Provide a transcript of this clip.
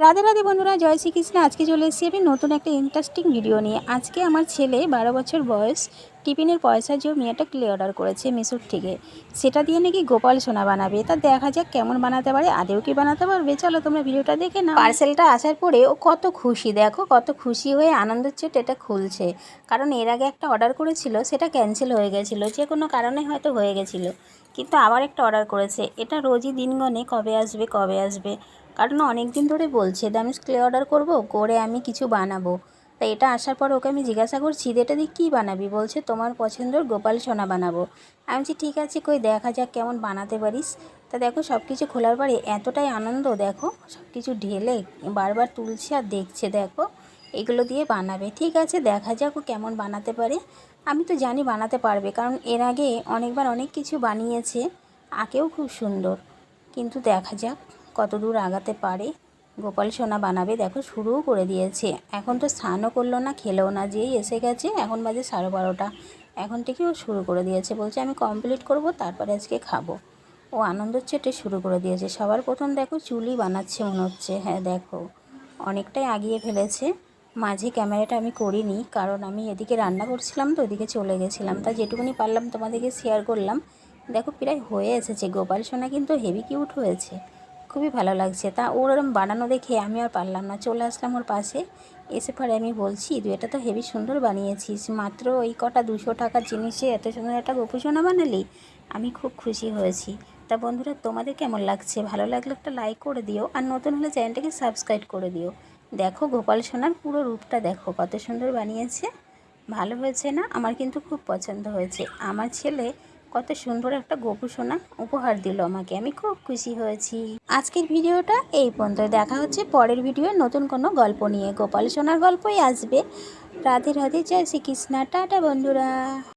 রাধে রাধে বন্ধুরা, জয় শ্রীকৃষ্ণ। আজকে চলে এসেছি আমি নতুন একটা ইন্টারেস্টিং ভিডিও নিয়ে। আজকে আমার ছেলে বারো বছর বয়স, টিফিনের পয়সা জমিয়ে একটা ক্লে অর্ডার করেছে মিশোর থেকে। সেটা দিয়ে নাকি গোপাল সোনা বানাবে। তা দেখা যাক কেমন বানাতে পারে। আদেও কি বানাতে পারবে? চলো তোমরা ভিডিওটা দেখে না পার্সেলটা আসার পরে ও কত খুশি, দেখো কত খুশি হয়ে আনন্দের চোট এটা খুলছে। কারণ এর আগে একটা অর্ডার করেছিল, সেটা ক্যান্সেল হয়ে গেছিল, যে কোনো কারণে হয়তো হয়ে গেছিল। কিন্তু আবার একটা অর্ডার করেছে। এটা রোজই দিনগণে কবে আসবে কবে আসবে? কারণ অনেক দিন ধরে বলছে যে আমি ক্লে অর্ডার করব, করে আমি কিছু বানাবো। তা এটা আসার পর ওকে আমি জিজ্ঞাসা করছি, এটা দিয়ে কী বানাবি? বলছে, তোমার পছন্দের গোপাল সোনা বানাবো। আমি বলছি, ঠিক আছে, কই দেখা যাক কেমন বানাতে পারিস। তা দেখো সব কিছু খোলার পরে এতটাই আনন্দ, দেখো সব কিছু ঢেলে বারবার তুলছে আর দেখছে, দেখো, এগুলো দিয়ে বানাবে। ঠিক আছে, দেখা যাক ও কেমন বানাতে পারে। আমি তো জানি বানাতে পারবে, কারণ এর আগে অনেকবার অনেক কিছু বানিয়েছে, আঁকেও খুব সুন্দর। কিন্তু দেখা যাক। কত দূর আগাতে পারে? গোপাল সোনা বানাবে দেখো, শুরুও করে দিয়েছে। এখন তো স্নানও করল না, খেলেও না, যেই এসে গেছে, এখন বাজে সাড়ে বারোটা। এখন থেকে ও শুরু করে দিয়েছে, বলছে আমি কমপ্লিট করব, তারপরে আজকে খাব। ও আনন্দের চেটে শুরু করে দিয়েছে। সবার প্রথম দেখো চুলি বানাচ্ছে মনে হচ্ছে। হ্যাঁ দেখো, অনেকটাই আগিয়ে ফেলেছে। মাঝে ক্যামেরাটা আমি করিনি, কারণ আমি এদিকে রান্না করছিলাম তো, ওদিকে চলে গেছিলাম। তা যেটুকুনি পারলাম তোমাদেরকে শেয়ার করলাম। দেখো, প্রায় হয়ে এসেছে। গোপাল সোনা কিন্তু হেভি কিউট হয়েছে। খুবই ভালো লাগছে। তা ওর ওরম বানানো দেখে আমি আর পারলাম না। চলে আসলাম ওর পাশে। এসে পরে আমি বলছি, তুই এটা তো হেভি সুন্দর বানিয়েছিস। মাত্র ওই কটা দুশো টাকার জিনিসে এত সুন্দর একটা গোপুসোনা বানালি? আমি খুব খুশি হয়েছি। তা বন্ধুরা, তোমাদের কেমন লাগছে? ভালো লাগলে একটা লাইক করে দিও আর নতুন হলে চ্যানেলটাকে সাবস্ক্রাইব করে দিও। দেখো গোপাল সোনার পুরো রূপটা দেখো, কত সুন্দর বানিয়েছে। ভালো হয়েছে না? আমার কিন্তু খুব পছন্দ হয়েছে। আমার ছেলে কত সুন্দর একটা গোপু সোনা উপহার দিল আমাকে। আমি খুব খুশি হয়েছি। আজকের ভিডিওটা এই পর্যন্ত দেখা হচ্ছে পরের ভিডিও নতুন কোনো গল্প নিয়ে। গোপাল সোনার গল্পই আসবে। রাধে রাধে, জয় শ্রীকৃষ্ণা। টাটা বন্ধুরা।